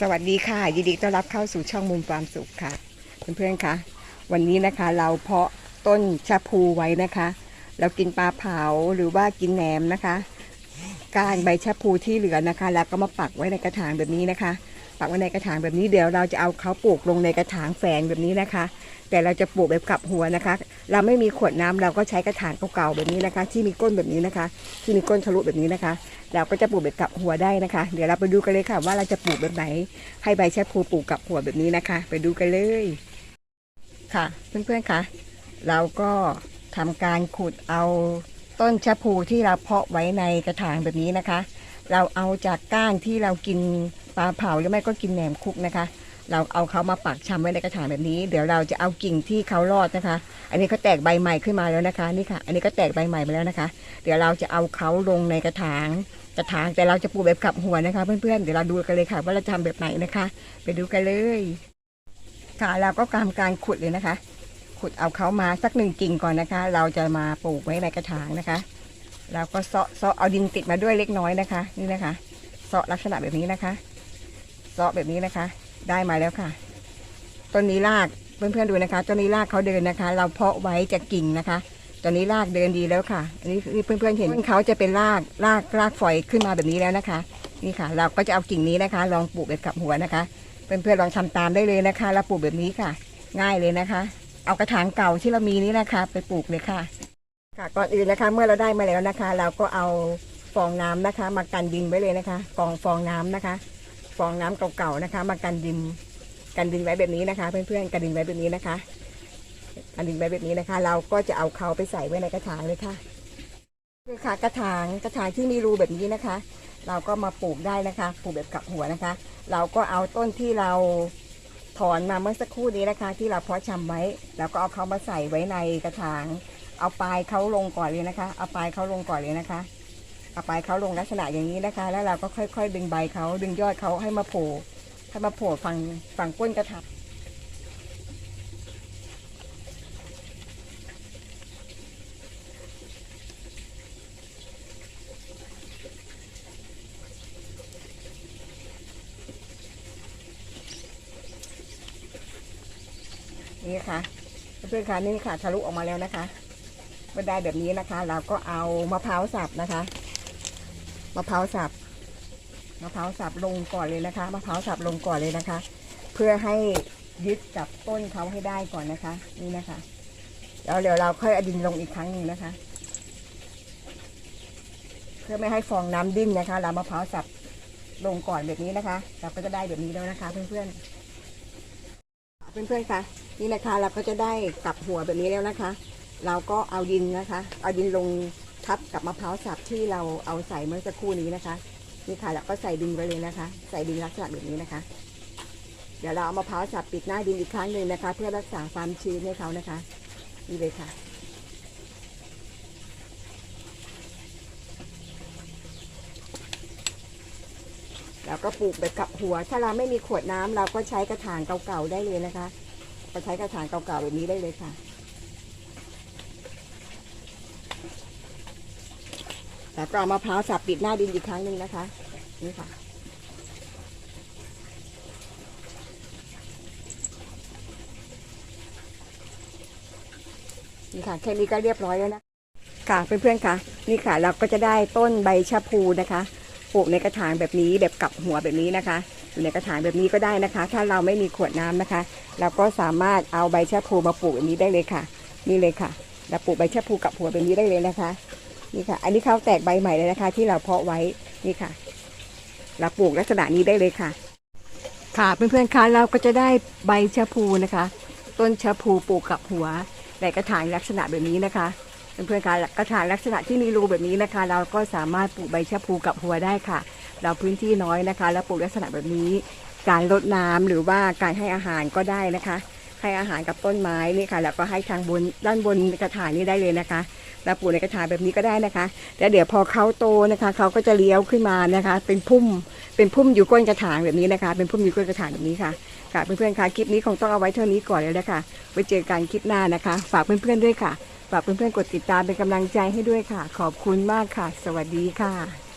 สวัสดีค่ะ ยินดีต้อนรับเข้าสู่ช่องมุมความสุขค่ะ เพื่อนๆคะวันนี้นะคะเราเพาะต้นชะพูไว้นะคะ เรากินปลาเผาหรือว่ากินแหนมนะคะก้านใบชะพูที่เหลือนะคะ แล้วก็มาปักไว้ในกระถางแบบนี้นะคะ ปักไว้ในกระถางแบบนี้เดี๋ยวเราจะเอาเขาปลูกลงในกระถางแฝงแบบนี้นะคะ แต่เราจะปลูกแบบกลับหัวนะคะ เราไม่มีขวดน้ำเราก็ใช้กระถางเก่าๆแบบนี้นะคะ ที่มีก้นแบบนี้นะคะ ที่มีก้นทะลุแบบนี้นะคะ เราก็จะปลูกแบบกับหัวได้นะคะ เดี๋ยวเราไปดูกันเลยค่ะ ว่าเราจะปลูกแบบไหน ให้ใบแชะพูปลูกกับหัวแบบนี้นะคะ ไปดูกันเลยค่ะ เพื่อนๆคะเราก็ทำการขุดเอาต้นชะพูที่เราเพาะไว้ในกระถางแบบนี้นะคะ เราเอาจากก้านที่เรากินปลาเผาหรือไม่ก็กินแหนมคุกนะคะ เราเอาเขามาปักชำไว้ในกระถางแบบนี้ เดี๋ยวเราจะเอากิ่งที่เขารอดนะคะ อันนี้เขาแตกใบใหม่ขึ้นมาแล้วนะคะนี่ค่ะ อันนี้ก็แตกใบใหม่มาแล้วนะคะ เดี๋ยวเราจะเอาเขาลงในกระถางกระถางแต่เราจะปลูกแบบกลับหัวนะคะ เพื่อนๆเดี๋ยวเราดูกันเลยค่ะ ว่าเราจะทำแบบไหนนะคะ ไปดูกันเลย ค่ะเราก็ทำการขุดเลยนะคะ ขุดเอาเขามาสักหนึ่งกิ่งก่อนนะคะ เราจะมาปลูกไว้ในกระถางนะคะเราก็เซาะเซาะเอาดินติดมาด้วยเล็กน้อยนะคะ นี่นะคะเซาะลักษณะแบบนี้นะคะเซาะแบบนี้นะคะ ได้มาแล้วค่ะ ต้นนี้รากเพื่อนๆดูนะคะต้นนี้รากเขาเดินนะคะ เราเพาะไว้จากกิ่งนะคะ ตอนนี้รากเดินดีแล้วค่ะ อันนี้เพื่อนๆเห็นเขาจะเป็นรากรากรากฝอยขึ้นมาแบบนี้แล้วนะคะ นี่ค่ะ เราก็จะเอากิ่งนี้นะคะ ลองปลูกแบบกับหัวนะคะ เพื่อนๆลองทำตามได้เลยนะคะแล้วปลูกแบบนี้ค่ะ ง่ายเลยนะคะ เอากระถางเก่าที่เรามีนี้นะคะ ไปปลูกเลยค่ะ ค่ะก่อนอื่นนะคะ เมื่อเราได้มาแล้วนะคะ เราก็เอาฟองน้ำนะคะ มากันดินไว้เลยนะคะ กองฟองน้ำนะคะ ฟองน้ำเก่าๆนะคะ มากันดินกันดินไว้แบบนี้นะคะ เพื่อนๆกันดินไว้แบบนี้นะคะกันดินไว้แบบนี้นะคะ เราก็จะเอาเขาไปใส่ไว้ในกระถางเลยค่ะคือค่ะกระถางกระถางที่มีรูแบบนี้นะคะ เราก็มาปลูกได้นะคะปลูกแบบกับหัวนะคะ เราก็เอาต้นที่เราถอนมาเมื่อสักครู่นี้นะคะ ที่เราเพาะชำไว้ แล้วก็เอาเขามาใส่ไว้ในกระถาง เอาปลายเขาลงก่อนเลยนะคะ เอาปลายเขาลงก่อนเลยนะคะ เอาปลายเขาลงลักษณะอย่างนี้นะคะ แล้วเราก็ค่อย ๆ ดึงใบเขาดึงยอดเขาให้มาโผล่ให้มาโผล่ฝั่งฝั่งก้นกระถางนี่ค่ะเพื่อนๆค่ะนี่ค่ะทะลุออกมาแล้วนะคะเมื่อได้แบบนี้นะคะ เราก็เอามะพร้าวสับนะคะ มะพร้าวสับมะพร้าวสับลงก่อนเลยนะคะมะพร้าวสับลงก่อนเลยนะคะ เพื่อให้ยึดกับต้นเขาให้ได้ก่อนนะคะ นี่นะคะแล้วเดี๋ยวเราค่อยอดินลงอีกครั้งหนึ่งนะคะ เพื่อไม่ให้ฟองน้ำดิ้นนะคะเรามะพร้าวสับลงก่อนแบบนี้นะคะเราก็จะได้แบบนี้แล้วนะคะ เพื่อนๆเพื่อนๆคะนี่นะคะเราก็จะได้กลับหัวแบบนี้แล้วนะคะ เราก็เอาดินนะคะ เอาดินลง ทับกับมะพร้าวสับที่เราเอาใส่เมื่อสักครู่นี้นะคะนี่ค่ะเราก็ใส่ดินไว้เลยนะคะ ใส่ดินลักษณะแบบนี้นะคะ เดี๋ยวเราเอามะพร้าวสับปิดหน้าดินอีกครั้งหนึ่งนะคะ เพื่อรักษาความชื้นให้เขานะคะนี่เลยค่ะแล้วก็ปลูกแบบกับหัว ถ้าเราไม่มีขวดน้ำเราก็ใช้กระถางเก่าๆได้เลยนะคะ ก็ใช้กระถางเก่าๆแบบนี้ได้เลยค่ะ แล้วก็เอามะพร้าวสับปิดหน้าดินอีกครั้งหนึ่งนะคะ นี่ค่ะ นี่ค่ะแค่นี้ก็เรียบร้อยแล้วนะ ค่ะเพื่อนๆค่ะ นี่ค่ะเราก็จะได้ต้นใบชะพูนะคะปลูกในกระถางแบบนี้แบบกลับหัวแบบนี้นะคะ อยู่ในกระถางแบบนี้ก็ได้นะคะ ถ้าเราไม่มีขวดน้ำนะคะ เราก็สามารถเอาใบชะพูมาปลูกแบบนี้ได้เลยค่ะ นี่เลยค่ะเราปลูกใบชะพูกับหัวแบบนี้ได้เลยนะคะ นี่ค่ะ อันนี้เขาแตกใบใหม่เลยนะคะ ที่เราเพาะไว้นี่ค่ะ เราปลูกลักษณะนี้ได้เลยค่ะ ค่ะเพื่อนๆคะเราก็จะได้ใบชะพูนะคะ ต้นชะพูปลูกกับหัวในกระถางลักษณะแบบนี้นะคะเพื่อนๆคะกระถางลักษณะที่มีรูแบบนี้นะคะ เราก็สามารถปลูกใบชะพูกับหัวได้ค่ะ เราพื้นที่น้อยนะคะ แล้วปลูกลักษณะแบบนี้ การรดน้ำหรือว่าการให้อาหารก็ได้นะคะ ให้อาหารกับต้นไม้นี่ค่ะ แล้วก็ให้ทางบนด้านบนกระถางนี้ได้เลยนะคะเราปลูกในกระถางแบบนี้ก็ได้นะคะแล้วเดี๋ยวพอเขาโตนะคะเขาก็จะเลี้ยวขึ้นมานะคะ เป็นพุ่มเป็นพุ่มอยู่ก้นกระถางแบบนี้นะคะ เป็นพุ่มอยู่ก้นกระถางแบบนี้ค่ะค่ะเพื่อนๆค่ะคลิปนี้คงต้องเอาไว้เท่านี้ก่อนเลยนะคะไว้เจอกันคลิปหน้านะคะ ฝากเพื่อนๆด้วยค่ะฝากเพื่อนๆกดติดตามเป็นกำลังใจให้ด้วยค่ะ ขอบคุณมากค่ะ สวัสดีค่ะ